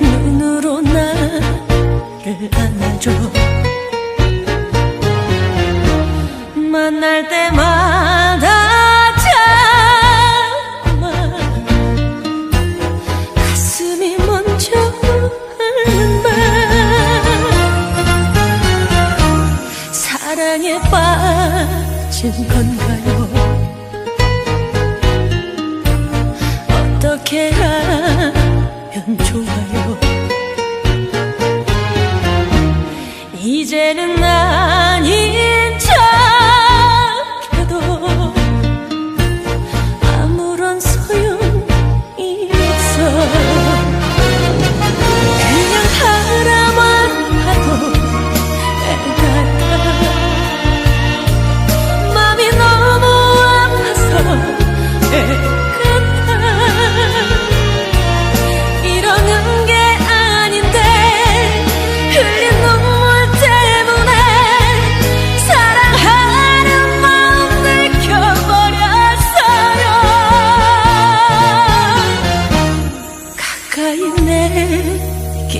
눈으로 나를 안아줘. 만날 때마다 자꾸만 가슴이 먼저 앓는 말 사랑에 빠진 건가요 어떻게 하면 좋아요. 이제는 아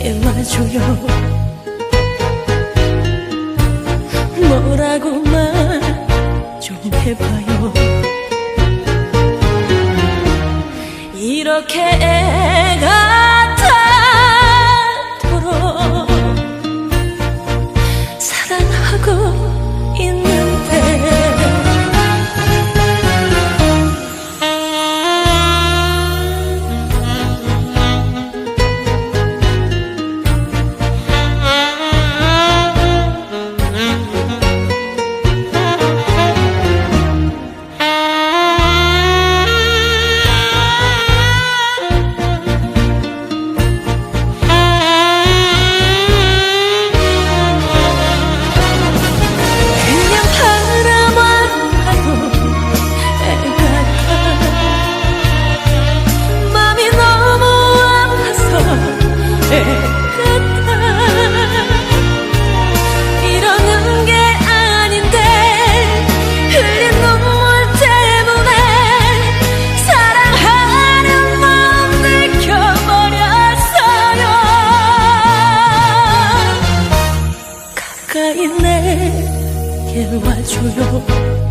내게 와줘요. 뭐라고 말 좀 해봐요. 이렇게 가까이 내게 와줘요